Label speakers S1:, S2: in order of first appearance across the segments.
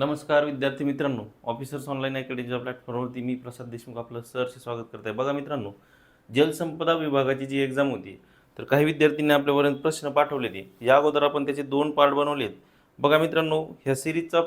S1: नमस्कार विद्यार्थी मित्रांनो. ऑफिसर्स ऑनलाईन अकॅडमीच्या प्लॅटफॉर्मवरती मी प्रसाद देशमुख आपलं सरचे स्वागत करत आहे बघा मित्रांनो जलसंपदा विभागाची जी एक्झाम होती तर काही विद्यार्थ्यांनी आपल्यापर्यंत प्रश्न पाठवले ते या अगोदर आपण त्याचे दोन पार्ट बनवलेत. बघा मित्रांनो ह्या सिरीजचा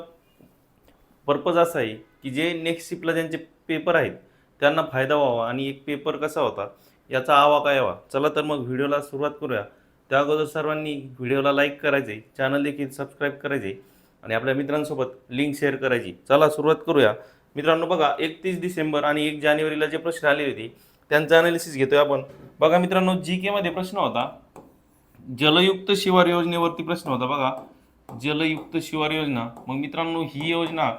S1: पर्पज असा आहे की जे नेक्स्ट शिपला ज्यांचे पेपर आहेत त्यांना फायदा व्हावा आणि एक पेपर कसा होता याचा आवा काय व्हावा. चला तर मग व्हिडिओला सुरुवात करूया. त्या अगोदर सर्वांनी व्हिडिओला लाईक करायचे चॅनल देखील सबस्क्राईब करायचे आणि आपल्या मित्रांसोबत लिंक शेअर करायची. चला सुरुवात करूया. मित्रांनो बघा एकतीस डिसेंबर आणि एक जानेवारीला जे प्रश्न आले होते त्यांचं अनालिसिस घेतोय आपण. बघा मित्रांनो जी केमध्ये प्रश्न होता. जलयुक्त शिवार योजनेवरती प्रश्न होता बघा. जलयुक्त शिवार योजना. मग मित्रांनो ही योजना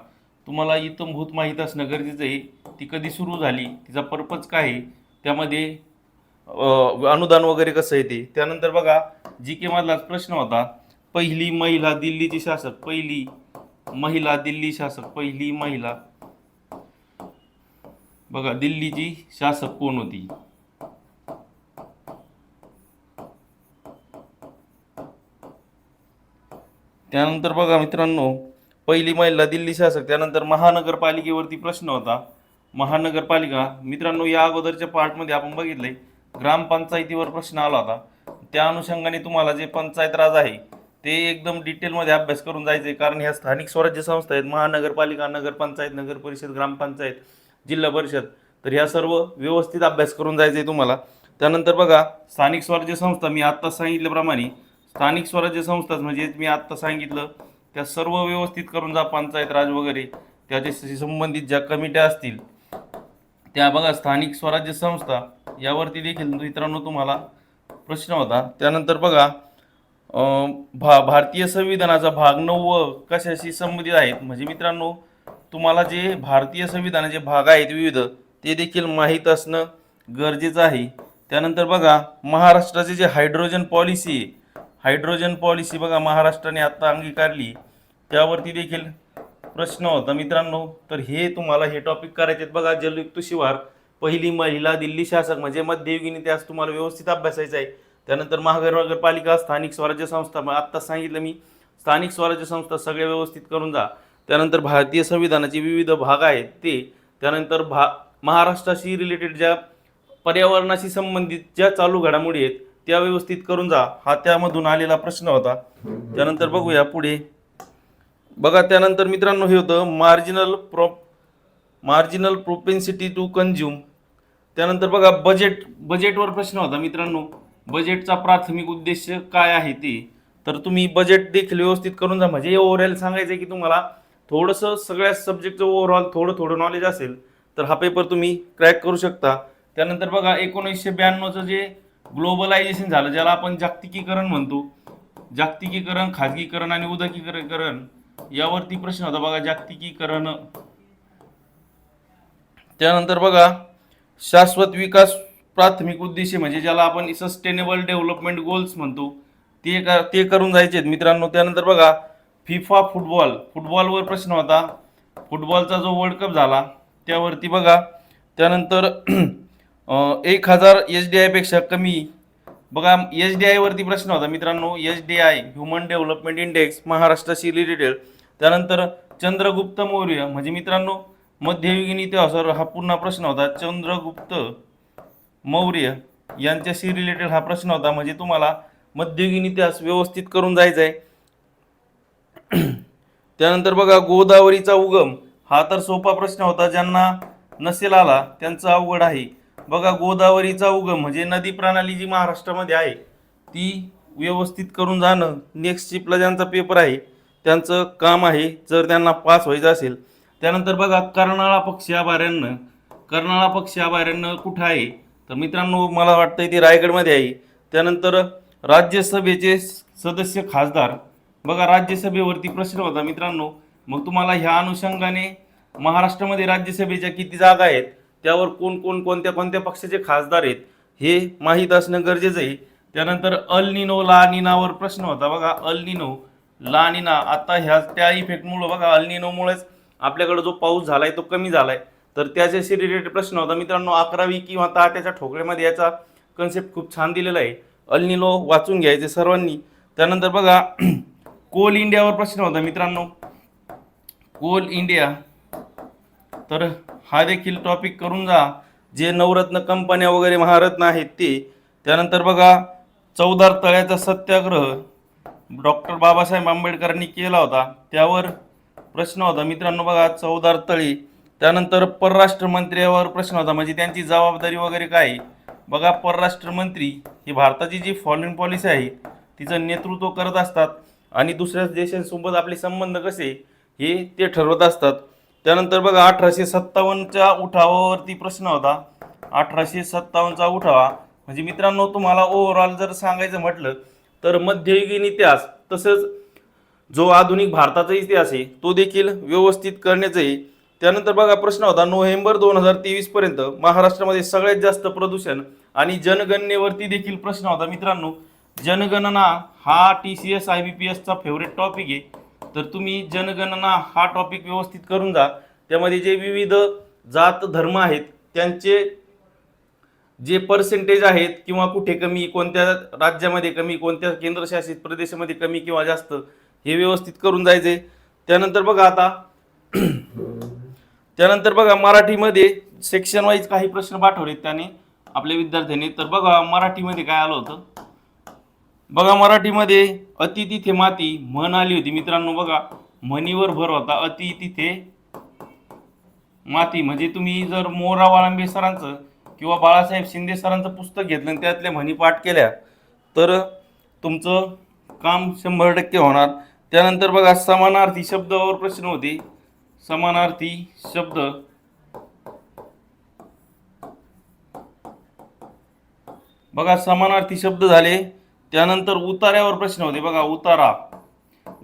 S1: तुम्हाला इतंभूत माहीत असणं गरजेचं आहे. ती कधी सुरू झाली? तिचा पर्पज काय आहे? त्यामध्ये अनुदान वगैरे कसं येते त्यानंतर बघा जी के मधलाच प्रश्न होता. पहिली महिला दिल्लीची शासक पहिली महिला दिल्ली शासक पहिली महिला. बघा दिल्लीची शासक कोण होती? त्यानंतर बघा मित्रांनो पहिली महिला दिल्ली शासक त्यानंतर महानगरपालिकेवरती प्रश्न होता. महानगरपालिका मित्रांनो या अगोदरच्या पार्टमध्ये आपण बघितलंय ग्रामपंचायतीवर प्रश्न आला होता. त्या अनुषंगाने तुम्हाला जे पंचायत राज आहे ते एकदम डिटेलमध्ये अभ्यास करून जायचे कारण ह्या स्थानिक स्वराज्य संस्था आहेत महानगरपालिका नगरपंचायत नगर परिषद ग्रामपंचायत जिल्हा परिषद तर ह्या सर्व व्यवस्थित अभ्यास करून जायचे आहे तुम्हाला. त्यानंतर बघा स्थानिक स्वराज्य संस्था मी आत्ता सांगितल्याप्रमाणे स्थानिक स्वराज्य संस्थाच म्हणजे मी आत्ता सांगितलं त्या सर्व व्यवस्थित करून जा पंचायत राज वगैरे त्याच्याशी संबंधित ज्या कमिट्या असतील त्या बघा स्थानिक स्वराज्य संस्था यावरती देखील मित्रांनो तुम्हाला प्रश्न होता. त्यानंतर बघा भा भारतीय संविधानाचा भाग नऊ कशाशी संबंधित आहेत? म्हणजे मित्रांनो तुम्हाला जे भारतीय संविधानाचे भाग आहेत विविध ते देखील माहीत असणं गरजेचं आहे. त्यानंतर बघा महाराष्ट्राचे जे हायड्रोजन पॉलिसी आहे हायड्रोजन पॉलिसी बघा महाराष्ट्राने आत्ता अंगीकारली. त्यावरती देखील प्रश्न होता मित्रांनो. तर हे तुम्हाला हे टॉपिक करायचे आहेत बघा जलयुक्त शिवार पहिली महिला दिल्ली शासक म्हणजे मध्ययुगीन इतिहास तुम्हाला व्यवस्थित अभ्यासायचा आहे. त्यानंतर महानगरपालिका स्थानिक स्वराज्य संस्था मग आत्ता सांगितलं मी स्थानिक स्वराज्य संस्था सगळे व्यवस्थित करून जा. त्यानंतर भारतीय संविधानाचे विविध भाग आहेत ते. त्यानंतर भा महाराष्ट्राशी रिलेटेड ज्या पर्यावरणाशी संबंधित ज्या चालू घडामोडी आहेत त्या व्यवस्थित करून जा. हा त्यामधून आलेला प्रश्न होता. त्यानंतर बघूया पुढे. बघा त्यानंतर मित्रांनो हे होतं marginal prop marginal propensity to consume त्यानंतर बघा बजेट बजेटवर प्रश्न होता मित्रांनो. बजेटचा प्राथमिक उद्देश काय आहे ते तर तुम्ही बजेट देखील व्यवस्थित करून जा. म्हणजे ओव्हरऑल सांगायचं आहे की तुम्हाला थोडंसं सगळ्या सब्जेक्टचं ओव्हरऑल थोडं थोडं नॉलेज असेल तर हा पेपर तुम्ही क्रॅक करू शकता. त्यानंतर बघा एकोणीसशे ब्याण्णवचं जे ग्लोबलायझेशन झालं ज्याला आपण जागतिकीकरण म्हणतो. जागतिकीकरण खाजगीकरण आणि उदकीकरण यावरती प्रश्न होता. बघा जागतिकीकरण. त्यानंतर बघा शाश्वत विकास प्राथमिक उद्देश म्हणजे ज्याला आपण सस्टेनेबल डेव्हलपमेंट गोल्स म्हणतो ते का ते करून जायचे आहेत. मित्रांनो त्यानंतर बघा फिफा फुटबॉल फुटबॉलवर प्रश्न होता. फुटबॉलचा जो वर्ल्ड कप झाला त्यावरती बघा त्यानंतर एक हजार एच डी आयपेक्षा कमी बघा एच डी आयवरती प्रश्न होता मित्रांनो. H D I human development index महाराष्ट्राशी रिलेटेड त्यानंतर चंद्रगुप्त मौर्य म्हणजे मित्रांनो मध्ययुगीन इतिहासावर हा पुन्हा प्रश्न होता. चंद्रगुप्त मौर्य यांच्याशी रिलेटेड हा प्रश्न होता. म्हणजे तुम्हाला मध्ययुगीन इतिहास व्यवस्थित करून जायचा आहे त्यानंतर बघा गोदावरीचा उगम हा तर सोपा प्रश्न होता. ज्यांना नसेल आला त्यांचा अवघड आहे. बघा गोदावरीचा उगम म्हणजे नदी प्रणाली जी महाराष्ट्रामध्ये आहे ती व्यवस्थित करून जाणं नेक्स्ट शिपला ज्यांचा पेपर आहे त्यांचं काम आहे. जर त्यांना पास व्हायचं असेल. त्यानंतर बघा कर्नाळा पक्षी अभयारण्य कर्नाळा पक्षी अभयारण्य कुठं आहे? तर मित्रांनो मला वाटतं ते रायगडमध्ये आहे. त्यानंतर राज्यसभेचे सदस्य खासदार. बघा राज्यसभेवरती प्रश्न होता मित्रांनो. मग तुम्हाला ह्या अनुषंगाने महाराष्ट्रामध्ये राज्यसभेच्या किती जागा आहेत? त्यावर कोण कोण कोणत्या कोणत्या पक्षाचे खासदार आहेत? हे माहीत असणं गरजेचं आहे. त्यानंतर अल निनो ला निनावर प्रश्न होता. बघा अल निनो ला निना. आता ह्या त्या इफेक्टमुळं बघा अल निनोमुळेच आपल्याकडे जो पाऊस झाला आहे तो कमी झाला आहे तर त्याच्याशी रिलेटेड प्रश्न होता. मित्रांनो अकरावी किंवा त्याच्या ठोकळ्यामध्ये याचा कन्सेप्ट खूप छान दिलेला आहे. अल्निलो वाचून घ्यायचे सर्वांनी. त्यानंतर बघा कोल इंडियावर प्रश्न होता मित्रांनो. Coal India. तर हा देखील टॉपिक करून जा. जे नवरत्न कंपन्या वगैरे महारत्न आहेत ते. त्यानंतर बघा चौदार तळ्याचा सत्याग्रह. डॉक्टर बाबासाहेब आंबेडकरांनी केला होता. त्यावर प्रश्न होता मित्रांनो बघा चौदार तळी. त्यानंतर परराष्ट्र मंत्र्यावर प्रश्न होता म्हणजे त्यांची जबाबदारी वगैरे काय? आहे? बघा परराष्ट्र मंत्री ही भारताची जी फॉरेन पॉलिसी आहे तिचं नेतृत्व करत असतात आणि दुसऱ्या देशांसोबत आपले संबंध कसे हे ते ठरवत असतात. त्यानंतर बघा अठराशे सत्तावन्नच्या उठावावरती प्रश्न होता. अठराशे सत्तावन्नचा उठावा म्हणजे मित्रांनो तुम्हाला ओव्हरऑल जर सांगायचं म्हटलं तर मध्ययुगीन इतिहास तसंच जो आधुनिक भारताचा इतिहास आहे तो देखील व्यवस्थित करण्याचंही त्यानंतर बघा प्रश्न होता नोव्हेंबर दोन हजार तेवीस पर्यंत महाराष्ट्रामध्ये सगळ्यात जास्त प्रदूषण आणि जनगणनेवरती देखील प्रश्न होता. मित्रांनो जनगणना हा T C S I B P एसचा favourite topic आहे. तर तुम्ही जनगणना हा टॉपिक व्यवस्थित करून जा. त्यामध्ये जे विविध जात धर्म आहेत त्यांचे जे पर्सेंटेज आहेत किंवा कुठे कमी कोणत्या राज्यामध्ये कमी कोणत्या केंद्रशासित प्रदेशामध्ये कमी किंवा जास्त हे व्यवस्थित करून जायचे. त्यानंतर बघा आता त्यानंतर बघा मराठीमध्ये सेक्शन वाईज काही प्रश्न पाठवलेत त्याने आपल्या विद्यार्थ्यांनी. तर बघा मराठीमध्ये काय आलं होतं? बघा मराठीमध्ये अति तिथे माती म्हण आली होती. मित्रांनो बघा म्हणीवर भर होता. अति तिथे माती. म्हणजे तुम्ही जर मोहराव वाळंबे सरांचं किंवा बाळासाहेब शिंदे सरांचं पुस्तक घेतलं आणि त्यातल्या म्हणी पाठ केल्या तर तुमचं काम शंभर टक्के होणार. त्यानंतर बघा समानार्थी शब्दावर प्रश्न होते. समानार्थी शब्द. बघा समानार्थी शब्द झाले त्यानंतर उतार्यावर प्रश्न होते. बघा उतारा.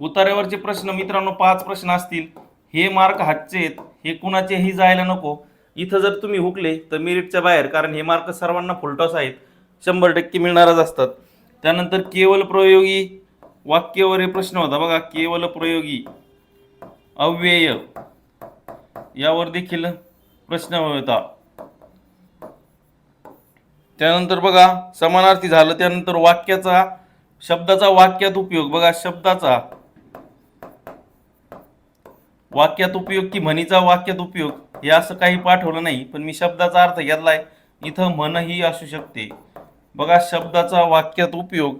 S1: उतार्यावरचे प्रश्न मित्रांनो पाच प्रश्न असतील. हे मार्क हातचे आहेत. हे कुणाचेही जायला नको. इथं जर तुम्ही हुकले तर मेरिटच्या बाहेर कारण हे मार्क सर्वांना फुलटॉस आहेत. शंभर टक्के मिळणारच असतात. त्यानंतर केवल प्रयोगी वाक्यावर हे प्रश्न होता. बघा केवल प्रयोगी. अव्यय. यावर देखील प्रश्न होता. त्यानंतर बघा समानार्थी झालं त्यानंतर वाक्याचा शब्दाचा वाक्यात उपयोग. बघा शब्दाचा वाक्यात उपयोग की म्हणीचा वाक्यात उपयोग हे असं काही पाठवलं नाही पण मी शब्दाचा अर्थ घेतलाय. इथं म्हणही असू शकते. बघा शब्दाचा वाक्यात उपयोग.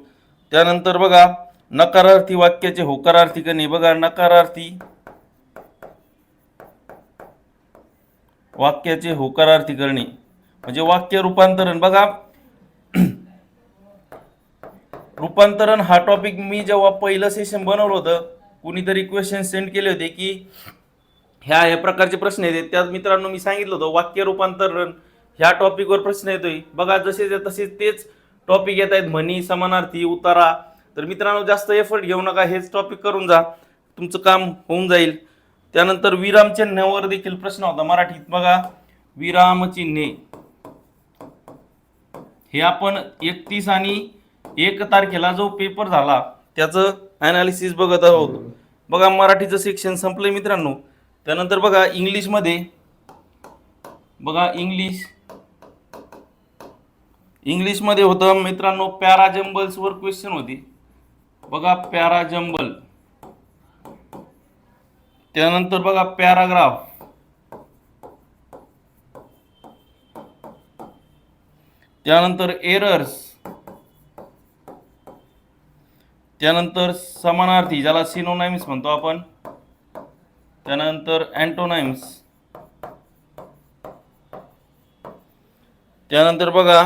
S1: त्यानंतर बघा नकारार्थी वाक्याचे होकारार्थी कणे बघा नकारार्थी वाक्याचे होकारार्थी करणे म्हणजे वाक्य रूपांतरण. बघा रूपांतरण हा टॉपिक मी जेव्हा पहिलं सेशन बनवलं होतं कुणीतरी क्वेश्चन सेंड केले होते की ह्या ह्या प्रकारचे प्रश्न येतात. त्यात मित्रांनो मी सांगितलं होतं वाक्य रूपांतरण ह्या टॉपिकवर प्रश्न येतोय. बघा जसे तसे तेच टॉपिक येत आहेत. म्हणी समानार्थी उतारा. तर मित्रांनो जास्त एफर्ट घेऊ नका. हेच टॉपिक करून जा. तुमचं काम होऊन जाईल. त्यानंतर विराम चिन्हावर देखील प्रश्न होता मराठीत. बघा विराम चिन्हे हे आपण एकतीस आणि एक तारखेला जो पेपर झाला त्याचं ॲनालिसिस बघत आहोत. बघा मराठीचं सेक्शन संपलंय मित्रांनो. त्यानंतर बघा इंग्लिशमध्ये. बघा इंग्लिश. इंग्लिशमध्ये होतं मित्रांनो पॅराजंबल्सवर क्वेश्चन होती. बघा पॅराजंबल त्यानंतर बघा पॅराग्राफ. त्यानंतर एरर्स. त्यानंतर समानार्थी ज्याला सिनोनाइम्स म्हणतो आपण. त्यानंतर अँटोनाइम्स त्यानंतर बघा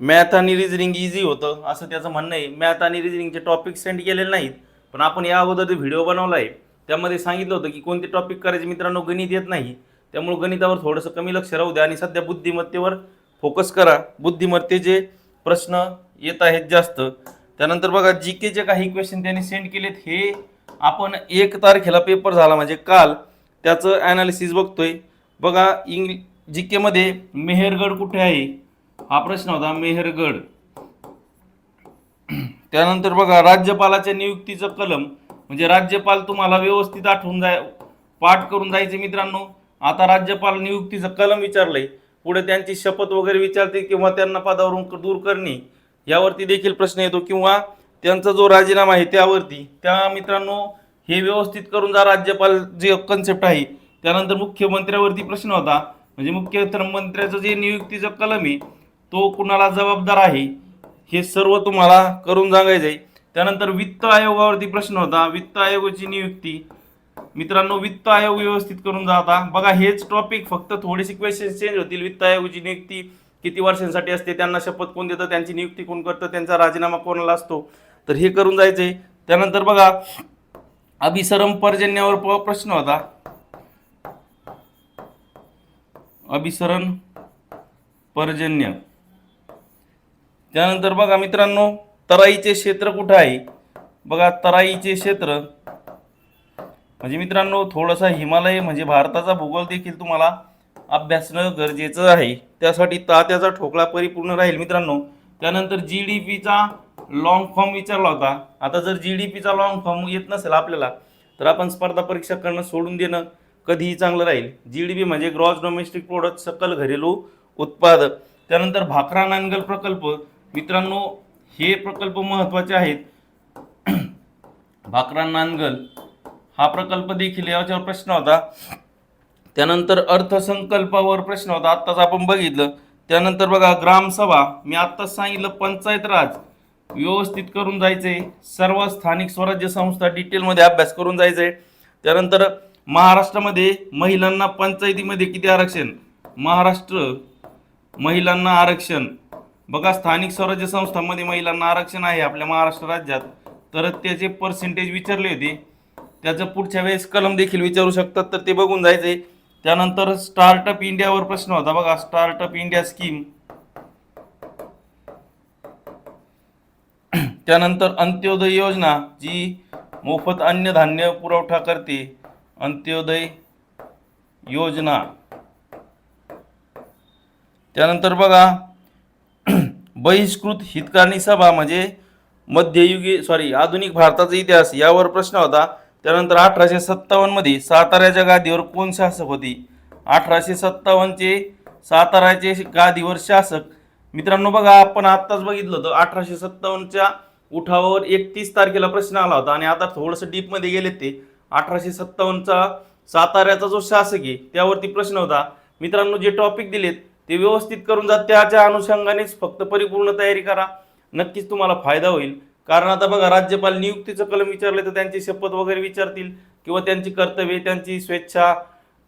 S1: मॅथ आणि रिजनिंग इझी होतं असं त्याचं म्हणणं आहे. मॅथ आणि रिजनिंगचे टॉपिक सेंड केलेले नाहीत पण आपण या अगोदर व्हिडिओ बनवला आहे त्यामध्ये सांगितलं होतं की कोणते टॉपिक करायचे मित्रांनो गणित येत नाही. त्यामुळे गणितावर थोडंसं कमी लक्ष राहू द्या आणि सध्या बुद्धिमत्तेवर फोकस करा. बुद्धिमत्तेचे प्रश्न येत आहेत जास्त त्यानंतर बघा जी केचे काही क्वेश्चन त्यांनी सेंड केलेत हे आपण एक तारखेला पेपर झाला म्हणजे काल. त्याचं ॲनालिसिस बघतोय. बघा इंग्ल जी केमध्ये मेहरगड कुठे आहे? हा प्रश्न होता मेहरगड. त्यानंतर बघा राज्यपालाच्या नियुक्तीचं कलम. म्हणजे राज्यपाल तुम्हाला व्यवस्थित आठवून जाय पाठ करून जायचे मित्रांनो. आता राज्यपाल नियुक्तीचं कलम विचारलंय. पुढे त्यांची शपथ वगैरे विचारते किंवा त्यांना पदावरून दूर करणे यावरती देखील प्रश्न येतो. किंवा त्यांचा जो राजीनामा आहे त्यावरती. त्या मित्रांनो हे व्यवस्थित करून जा राज्यपाल जे कन्सेप्ट आहे. त्यानंतर मुख्यमंत्र्यावरती प्रश्न होता. म्हणजे मुख्यमंत्र्याचं जे नियुक्तीचं कलम आहे तो कुणाला जबाबदार आहे हे सर्व तुम्हाला करून सांगायचं आहे त्यानंतर वित्त आयोगावरती प्रश्न होता. वित्त आयोगाची नियुक्ती. मित्रांनो वित्त आयोग व्यवस्थित करून जाता बघा हेच टॉपिक फक्त थोडेसे क्वेश्चन चेंज होतील. वित्त आयोगाची नियुक्ती किती वर्षांसाठी असते त्यांना शपथ कोण देतं त्यांची नियुक्ती कोण करतं त्यांचा राजीनामा कोणाला असतो? तर हे करून जायचंय. त्यानंतर बघा अभिसरम पर्जन्यावर प- प्रश्न होता. अभिसरण पर्जन्य. त्यानंतर बघा मित्रांनो तराईचे क्षेत्र कुठं आहे? बघा तराईचे क्षेत्र. म्हणजे मित्रांनो थोडासा हिमालय म्हणजे भारताचा भूगोल देखील तुम्हाला अभ्यासणं गरजेचं आहे. त्यासाठी तात्याचा ठोकळा परिपूर्ण राहील मित्रांनो. त्यानंतर जी डी पीचा लॉंग फॉर्म विचारला होता. आता जर जी डी पीचा लॉंग फॉर्म येत नसेल आपल्याला तर आपण स्पर्धा परीक्षा करणं सोडून देणं कधीही चांगलं राहील. जी डी पी म्हणजे ग्रॉस डोमेस्टिक प्रोडक्ट सकल घरेलू उत्पादक. त्यानंतर भाकरा नांगल प्रकल्प. मित्रांनो हे प्रकल्प महत्त्वाचे आहेत. भाकरा नांदगल हा प्रकल्प देखील याच्यावर प्रश्न होता. त्यानंतर अर्थसंकल्पावर प्रश्न होता. आत्ताच आपण बघितलं. त्यानंतर बघा ग्रामसभा. मी आत्ताच सांगितलं पंचायत राज व्यवस्थित करून जायचे. सर्व स्थानिक स्वराज्य संस्था डिटेलमध्ये अभ्यास करून जायचे. त्यानंतर महाराष्ट्रामध्ये महिलांना पंचायतीमध्ये किती आरक्षण? महाराष्ट्र महिलांना आरक्षण. बघा स्थानिक स्वराज्य संस्थांमध्ये महिलांना आरक्षण आहे आपल्या महाराष्ट्र राज्यात. तर त्याचे पर्सेंटेज विचारले होते. त्याचं पुढच्या वेळेस कलम देखील विचारू शकतात तर ते बघून जायचंय. त्यानंतर स्टार्टअप इंडियावर प्रश्न होता बघा स्टार्टअप इंडिया स्कीम त्यानंतर अंत्योदय योजना जी मोफत अन्नधान्य पुरवठा करते. अंत्योदय योजना. त्यानंतर बघा बहिष्कृत हितकारणी सभा म्हणजे मध्ययुगी सॉरी आधुनिक भारताचा इतिहास यावर प्रश्न होता. त्यानंतर अठराशे सत्तावन्नमध्ये साताऱ्याच्या गादीवर कोण शासक होती? अठराशे सत्तावन्नचे साताऱ्याचे गादीवर शासक. मित्रांनो बघा आपण आत्ताच बघितलं होतं अठराशे सत्तावन्नच्या उठावावर एकतीस तारखेला प्रश्न आला होता. आणि आता थोडंसं डीपमध्ये गेले ते. अठराशे सत्तावन्नचा साताऱ्याचा जो शासक आहे त्यावरती प्रश्न होता. मित्रांनो जे टॉपिक दिलेत ते व्यवस्थित करून जात त्याच्या अनुषंगानेच फक्त परिपूर्ण तयारी करा. नक्कीच तुम्हाला फायदा होईल. कारण आता बघा राज्यपाल नियुक्तीचं कलम विचारले तर त्यांची शपथ वगैरे विचारतील किंवा त्यांची कर्तव्ये त्यांची स्वेच्छा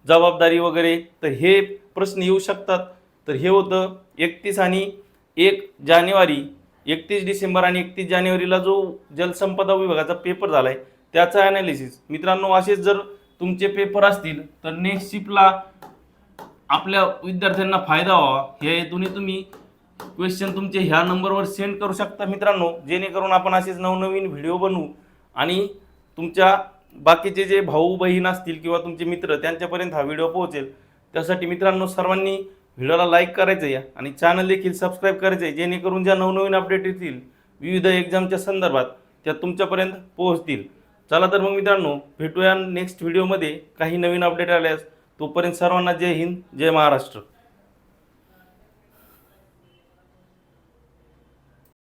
S1: जबाबदारी वगैरे. तर हे प्रश्न येऊ शकतात. तर हे होतं एकतीस आणि एक जानेवारी एकतीस डिसेंबर आणि एकतीस जानेवारीला जो जलसंपदा विभागाचा पेपर झाला आहे त्याचा ॲनालिसिस मित्रांनो असेच जर तुमचे पेपर असतील तर नेक्स्ट शिपला आपल्या विद्यार्थ्यांना फायदा व्हावा ह्या हेतूने तुम्ही क्वेश्चन तुमचे ह्या नंबरवर सेंड करू शकता मित्रांनो. जेणेकरून आपण असेच नवनवीन व्हिडिओ बनवू आणि तुमच्या बाकीचे जे भाऊ बहीण असतील किंवा तुमचे मित्र त्यांच्यापर्यंत हा व्हिडिओ पोहोचेल. त्यासाठी मित्रांनो सर्वांनी व्हिडिओला लाईक करायचं आहे आणि चॅनल देखील सबस्क्राईब करायचं आहे. जेणेकरून ज्या नवनवीन अपडेट येतील विविध एक्झामच्या संदर्भात त्या तुमच्यापर्यंत पोहोचतील. चला तर मग मित्रांनो भेटूया नेक्स्ट व्हिडिओमध्ये काही नवीन अपडेट आल्यास तोपर्यंत सर्वांना जय हिंद जय महाराष्ट्र.